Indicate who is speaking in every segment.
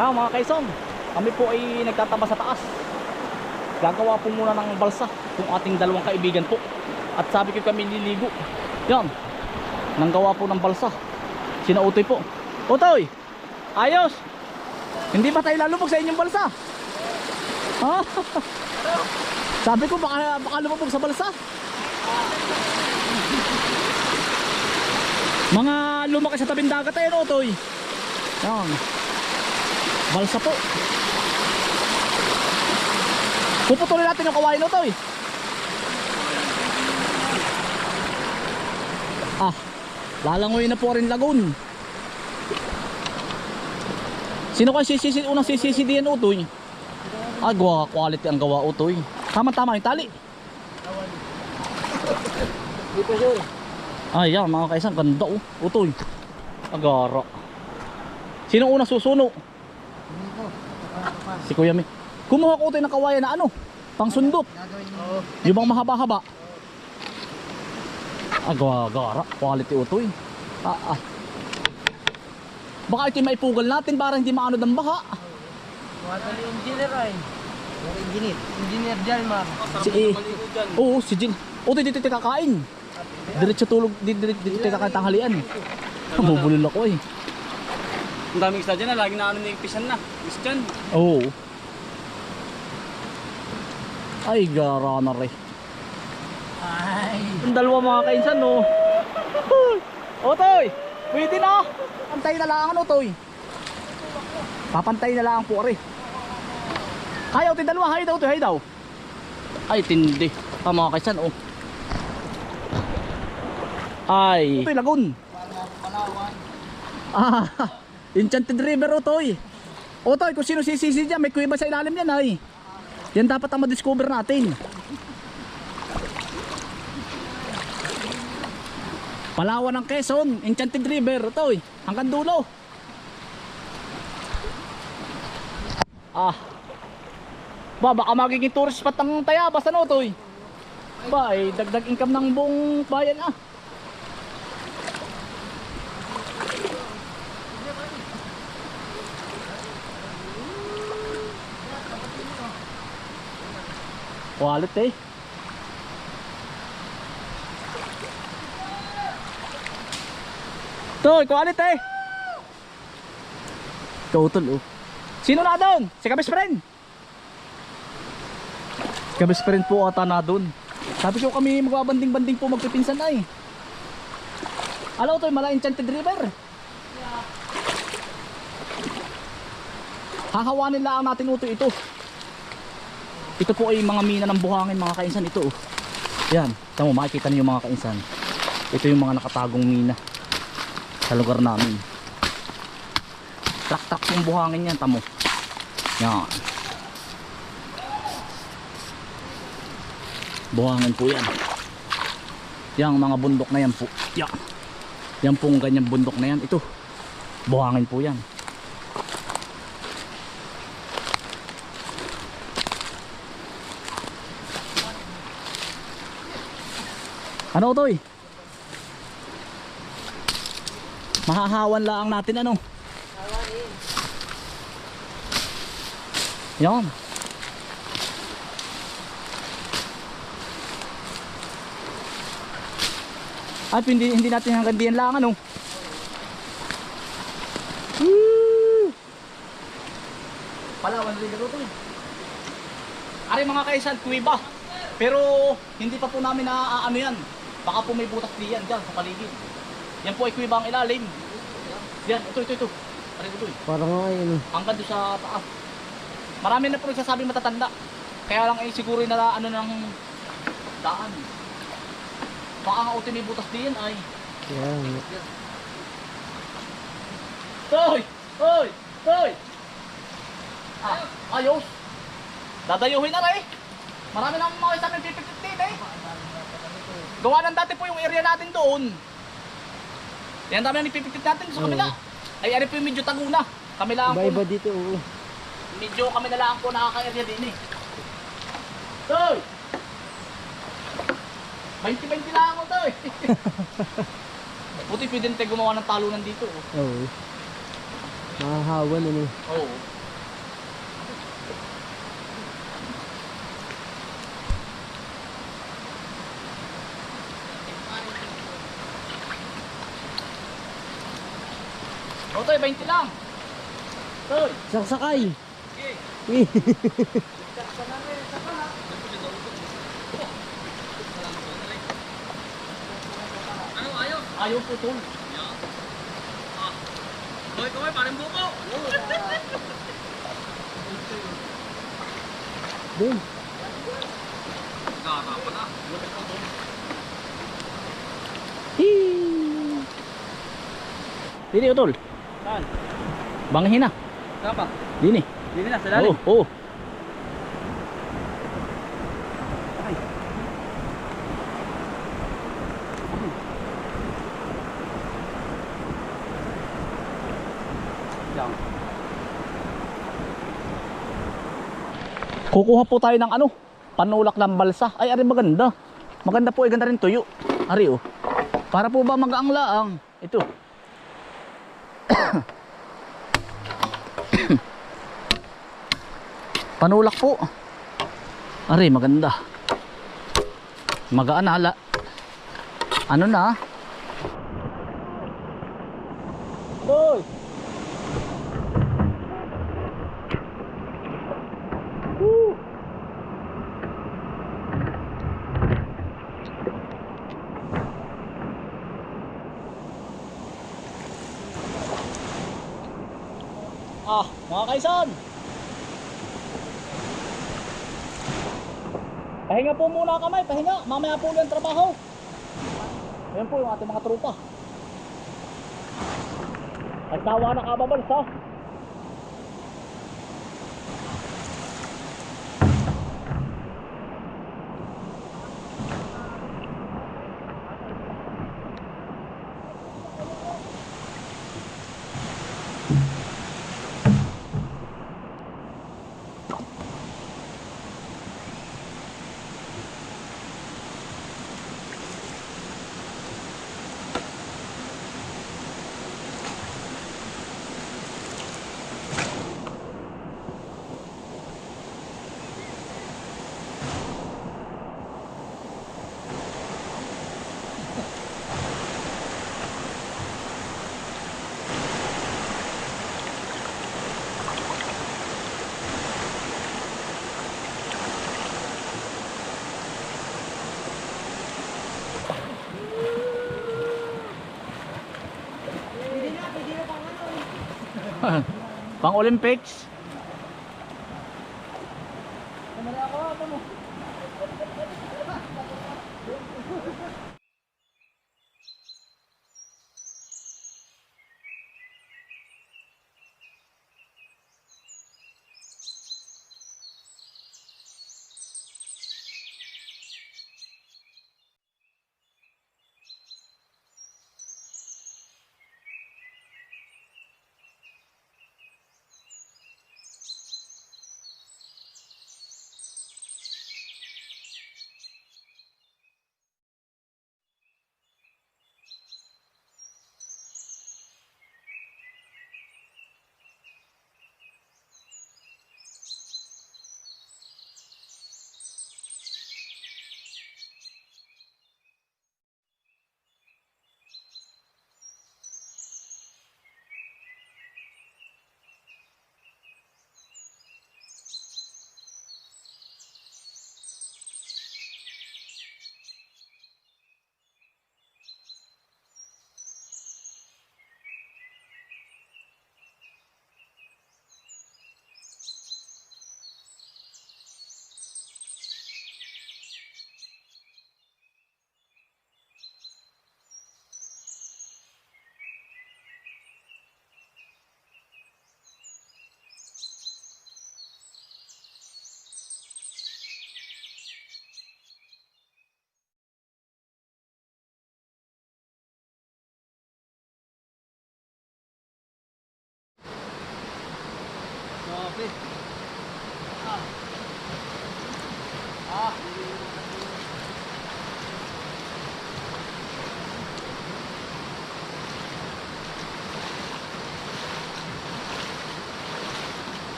Speaker 1: Ah, mga kaisong, kami po ay nagtataba sa taas. Gagawa po muna ng balsa kung ating dalawang kaibigan po. At sabi ko kami liligo. Yan. Nanggawa po ng balsa. Sina Utoy po. Utoy! Ayos! Hindi ba tayo lalubog sa inyong balsa? Ha? sabi ko baka, baka lumubog sa balsa. Mga lumaki sa tabing dagat ayun, Utoy. Yan. Balsa po. Puputulin natin yung kawain na to eh. Ah, lalangoy na po rin lagoon. Sino kayo sisisi, unang sisisi diyan utoy? Ah, gawa, quality ang gawa utoy. Tama-tama yung tali.
Speaker 2: Di pa sure.
Speaker 1: Ah, yan mga kaisang, ganda oh, utoy. Agara. Sino unang susuno? Si Kuya Mi. Kumuha ko utoy ng kawayan na ano? Pang sundot. Yung bang mahaba-haba. Agwa-gara. Quality utoy. Ah, ah. Baka ito yung maipugal natin para hindi maano ng baha.
Speaker 2: Mga tali engineer ay. Yung engineer. Engineer Jalmar.
Speaker 1: Si E. Oo, si Jin. Utoy dito tayo kakain. Diretso tulog, dito tayo kakain tanghalian. Mabubulol ako eh.
Speaker 3: Ang daming isda dyan na, laging na ano na yung pisan na. Is dyan.
Speaker 1: Oo. Ay, gara na rin.
Speaker 2: Ay.
Speaker 1: Yung dalawa mga kainsan, no. Otoy! Pwede na! Pantay na lang, ano, Toy? Papantay na lang po, ari. Hayaw, tin dalawa, hayaw daw, Toy, hayaw daw. Ay, tindi. Ah, mga kaisan, oh. Ay. Toy, lagun. Ah, Enchanted River, Otoy. Otoy, kung sino sisisi dyan, may kuiba sa ilalim yan, ay. Yan dapat ang madiscover natin. Palawan ng Quezon, Enchanted River, ito eh, hanggang dulo. Ah. Ba, baka magiging tourist spot ang Tayabas ano to eh. Ba, eh, dagdag income ng buong bayan ah. Wallet eh. Toy, kualit eh. Total oh. Sino na doon? Si Kabis Friend. Kabis Friend po ata na doon. Sabi ko kami magbabanding-banding po magpipinsan ay. Alam ko to, mala Enchanted River. Hahawanin lang natin uto ito. Ito po ay mga mina ng buhangin mga kainsan ito. oh. Yan, tamo makikita niyo mga kainsan. Ito yung mga nakatagong mina sa lugar namin. Trak-trak yung buhangin yan, tamo. Yan. Buhangin po yan. Yang mga bundok na yan po. Yan. Yan pong ganyang bundok na yan. Ito. Buhangin po yan. Ano to eh? Mahahawan lang natin ano. Yan. At hindi hindi natin hanggang diyan lang ano. Woo! Palawan rin ito eh. Ari mga kaisan, kuwiba. Pero hindi pa po namin na ano yan. Baka po may butas diyan dyan sa paligid. Yan po ay kuwiba ang ilalim. Yan, ito, ito, ito. Ari ito eh.
Speaker 2: Parang nga yun.
Speaker 1: Hanggang doon sa taas. Marami na po nagsasabi matatanda. Kaya lang ay siguro na ano ng daan. Baka nga uti may butas diyan ay.
Speaker 2: Yan.
Speaker 1: Toy! Toy! Toy! Ah, ayos! Dadayuhin na rin. Marami nang mga sa amin pipipit eh. Gawa ng dati po yung area natin doon. Yan dami na pipipit natin sa kabila. Ay, ano po yung medyo taguna. Kami lang po,
Speaker 2: Iba-iba dito. Oo.
Speaker 1: medyo kami na lang po nakaka-area din eh. Toy! 20-20 lang ako, Toy. Buti pwede tayo gumawa ng talunan dito. Oh.
Speaker 2: Oo. Mahahawan ano.
Speaker 1: Oo. O, Toy, 20 lang. Toy.
Speaker 2: Saksakay!
Speaker 3: Ano, ayaw?
Speaker 1: Ayaw po, Tol.
Speaker 3: Hoy, kamay, parang buko.
Speaker 2: Boom!
Speaker 3: Gata pa na.
Speaker 1: Hii. Dini, o, Tol.
Speaker 3: Saan?
Speaker 1: Banghin na.
Speaker 3: Saan pa?
Speaker 1: Dini.
Speaker 3: Dito na, sa
Speaker 1: Oo,
Speaker 3: lalim.
Speaker 1: oo.
Speaker 3: Diyan.
Speaker 1: Kukuha po tayo ng ano, panulak ng balsa. Ay, ari maganda. Maganda po, ay ganda rin tuyo. Ari oh. Para po ba magaang laang? Ito. panulak po. Ari, maganda. Magaan hala. Ano na? Boy! Woo! Ah, mga kaisan. Pahinga po muna kamay, pahinga. Mamaya po ang trabaho. Ayan po yung ating mga trupa. Nagtawa na kababals ha. Pang Olympics.
Speaker 3: Kamali ako, ako mo.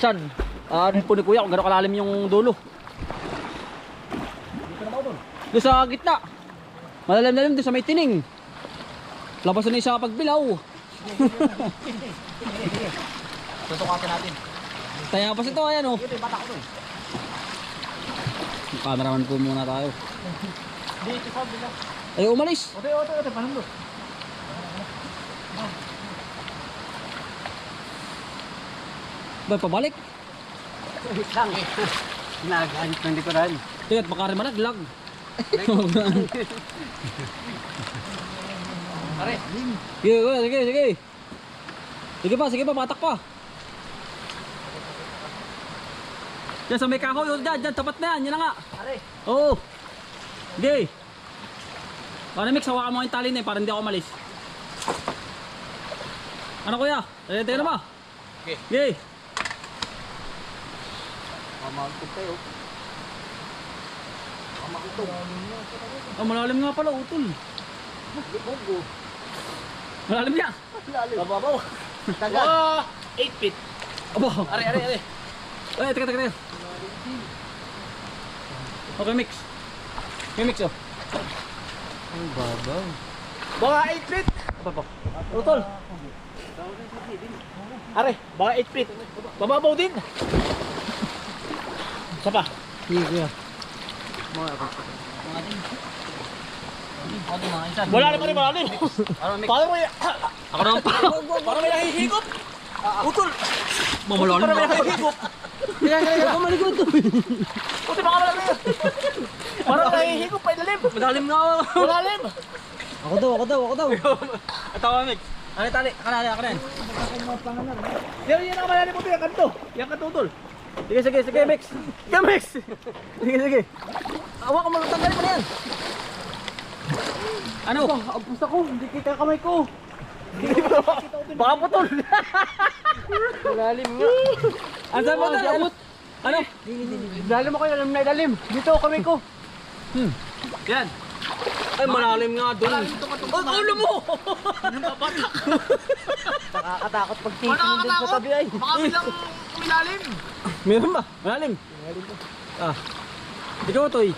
Speaker 3: Ah, ano po ni kuya kung gano'ng kalalim yung dulo. Doon sa gitna. Malalim-lalim doon sa may tining. Labas na isa pagbilaw.
Speaker 1: Tutukatin natin.
Speaker 3: Kaya pa ito, ayan oh.
Speaker 1: Ito yung bata ko to eh.
Speaker 3: Cameraman po muna tayo.
Speaker 1: Dito sa bila.
Speaker 3: Ay, umalis.
Speaker 1: Ote, ote, ote, panalo.
Speaker 3: Ba, pabalik.
Speaker 2: Wait lang. Nagalit ng likuran.
Speaker 3: Kaya baka rin malaglag.
Speaker 1: Pare.
Speaker 3: Sige, sige, sige, sige. Sige pa, sige pa, patak pa. Yan sa may kahoy, dyan, dyan, tapat na yan, yan na nga.
Speaker 1: Pare.
Speaker 3: Oo. Sige. Para mix, hawakan mo yung tali na yun para hindi ako malis. Ano kuya? Ready na ba?
Speaker 1: Okay.
Speaker 3: Sige.
Speaker 1: Mamagtog tayo.
Speaker 3: Oh, malalim nga pala, utol.
Speaker 1: Bogo.
Speaker 3: Malalim niya.
Speaker 1: Bababaw. Tagal. 8 feet.
Speaker 3: Aba.
Speaker 1: Are, are, are.
Speaker 3: Ay, teka, teka, teka. Okay, mix. Okay, mix, oh.
Speaker 1: Baka 8 feet.
Speaker 3: Aba pa.
Speaker 1: Utol. Are, baka 8 feet. Bababaw din. Isa pa.
Speaker 3: Sige, kuya.
Speaker 1: Wala naman rin malalim. Paano mo yan?
Speaker 3: Ako naman pa.
Speaker 1: Parang may nahihigop. Utol.
Speaker 3: Mamalalim
Speaker 1: Parang may nahihigop.
Speaker 3: Kaya, kaya, kaya. Malikot to.
Speaker 1: Uti baka malalim yan. Parang nahihigop pa ilalim.
Speaker 3: Malalim nga.
Speaker 1: Malalim.
Speaker 3: Ako daw, ako daw, ako daw. Ito mix. Ano yung tali? Kanali, ako na yan.
Speaker 1: Yan ang malalim mo yan kanto. Yan kanto utol.
Speaker 3: Sige, sige, sige, mix. Sige, mix. Sige, sige. Awa ka mo, tanggalin mo na yan. Ano?
Speaker 1: Ang pusa ko, hindi kita kamay ko.
Speaker 3: Baka putol.
Speaker 1: Malalim nga.
Speaker 3: Ang saan mo ito? Ano?
Speaker 1: Ilalim ako, ilalim na ilalim. Dito kamay ko.
Speaker 3: Yan. Ay, malalim nga doon. Oh, ulo mo!
Speaker 1: Nakakatakot pag titingin din sa tabi ay.
Speaker 2: Baka bilang umilalim.
Speaker 3: Meron ba? Malalim. Ah. Ikaw, Toy.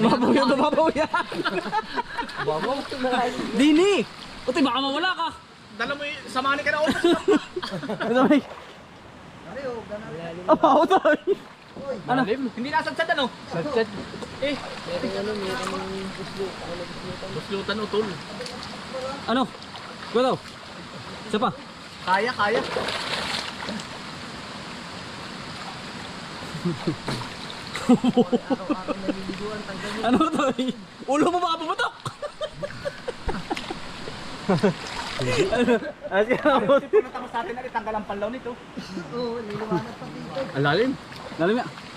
Speaker 3: Mababaw yan, mababaw yan.
Speaker 1: Babaw.
Speaker 3: Dini! Utoy, baka mawala ka.
Speaker 2: Dala mo yung samahan ka na utos.
Speaker 3: Ito, may. Apa, Utoy. Ano?
Speaker 2: Hindi nasadsad ano?
Speaker 1: Sadsad.
Speaker 2: Eh,
Speaker 1: Ano, mayroong
Speaker 2: buslutan utol.
Speaker 3: Ano? Ikaw daw. Isa pa.
Speaker 2: Kaya, kaya.
Speaker 3: Ano, Utoy? Ulo mo baka pumatok. ano? Sige,
Speaker 2: Punta mo sa atin na itanggal ang panlaw nito.
Speaker 3: Ang lalim. Lalim nga.